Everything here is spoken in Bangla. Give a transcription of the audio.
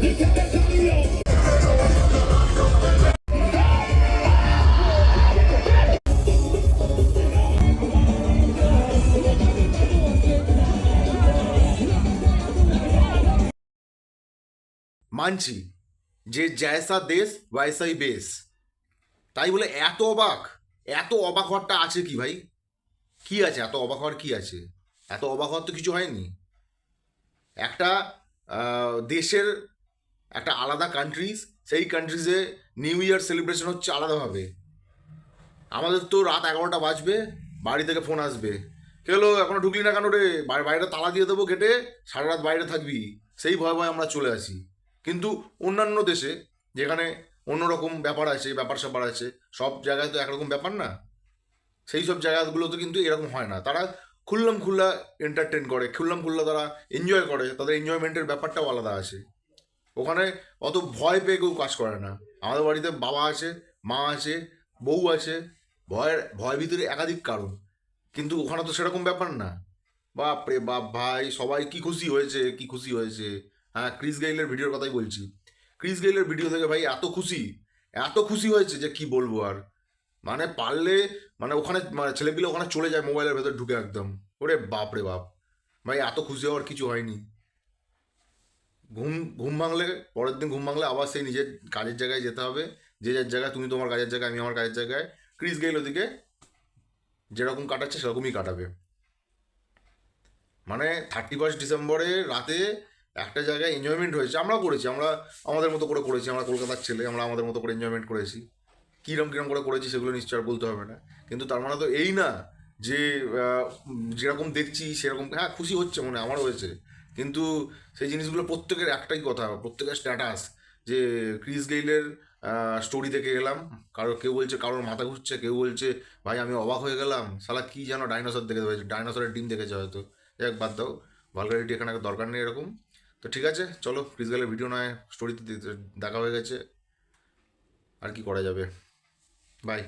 মানছি যে জয়সা দেশ, ওয়াইসাই বেশ। তাই বলে এত অবাক এত অবাক হওয়ারটা আছে কি ভাই? কি আছে? এত অবাক হওয়ার কি আছে? এত অবাক হওয়ার তো কিছু হয়নি। একটা দেশের একটা আলাদা কান্ট্রিজ সেই কান্ট্রিজে নিউ ইয়ার সেলিব্রেশন হচ্ছে আলাদাভাবে। আমাদের তো রাত এগারোটা বাজবে, বাড়ি থেকে ফোন আসবে। কেলো এখনও ঢুকলি না কেন রে? বাইরে তালা দিয়ে দেবো গেটে, সারা রাত বাইরে থাকবি। সেই ভয় ভয় আমরা চলে আসি। কিন্তু অন্যান্য দেশে, যেখানে অন্যরকম ব্যাপার আছে, ব্যাপার স্যাপার আছে, সব জায়গায় তো একরকম ব্যাপার না। সেই সব জায়গাগুলোতে কিন্তু এরকম হয় না। তারা খুল্লাম খুল্লা এন্টারটেন করে। খুল্লাম খুল্লা তারা এনজয় করে। তাদের এনজয়মেন্টের ব্যাপারটাও আলাদা আছে। ওখানে অত ভয় পেয়ে কেউ কাজ করে না। আমাদের বাড়িতে বাবা আছে, মা আছে, বউ আছে। ভয়ের, ভয় ভিতরে একাধিক কারণ। কিন্তু ওখানে তো সেরকম ব্যাপার না। বাপ রে বাপ, ভাই, সবাই কি খুশি হয়েছে, কি খুশি হয়েছে? হ্যাঁ ক্রিস গেইলের ভিডিওর কথাই বলছি। ক্রিস গেইলের ভিডিও থেকে ভাই এত খুশি এত খুশি হয়েছে যে কি বলব আর? মানে পারলে মানে ওখানে মানে ছেলেপিলে ওখানে চলে যায় মোবাইলের ভেতর ঢুকে একদম। ওরে বাপ রে বাপ, ভাই এত খুশি হওয়ার কিছু হয়নি। ঘুম ঘুম ভাঙলে, পরের দিন ঘুম ভাঙলে আবার সেই নিজের কাজের জায়গায় যেতে হবে। যে যার জায়গায়, তুমি তোমার কাজের জায়গায়, আমি আমার কাজের জায়গায়। ক্রিস গেইল ওদিকে যেরকম কাটাচ্ছে, সেরকমই কাটাবে। মানে থার্টি ফার্স্ট ডিসেম্বরে রাতে একটা জায়গায় এনজয়মেন্ট হয়েছে। আমরাও করেছি, আমরা আমাদের মতো করে করেছি, আমরা কলকাতার ছেলে, আমরা আমাদের মতো করে এনজয়মেন্ট করেছি। কীরম কীরম করে করেছি সেগুলো নিশ্চয় আর বলতে হবে না। কিন্তু তার মানে তো এই না যে যেরকম দেখছি সেরকম হ্যাঁ খুশি হচ্ছে মনে আমারও হয়েছে। কিন্তু সেই জিনিসগুলো প্রত্যেকের একটাই কথা, প্রত্যেকের স্ট্যাটাস যে ক্রিস গেইলের স্টোরি দেখে গেলাম। কারও, কেউ বলছে কারোর মাথা ঘুরছে, কেউ বলছে, ভাই, আমি অবাক হয়ে গেলাম। সালা কি যেন ডাইনোসর দেখে হয়েছে ডাইনোসরের ডিম দেখেছে হয়তো। যাক, বাদ দাও। ভালগারিটি এখানে দরকার নেই এরকম। তো ঠিক আছে, চলো, ক্রিস গেলের ভিডিও নয় স্টোরিতে দেখা হয়ে গেছে। আর কি করা যাবে? বাই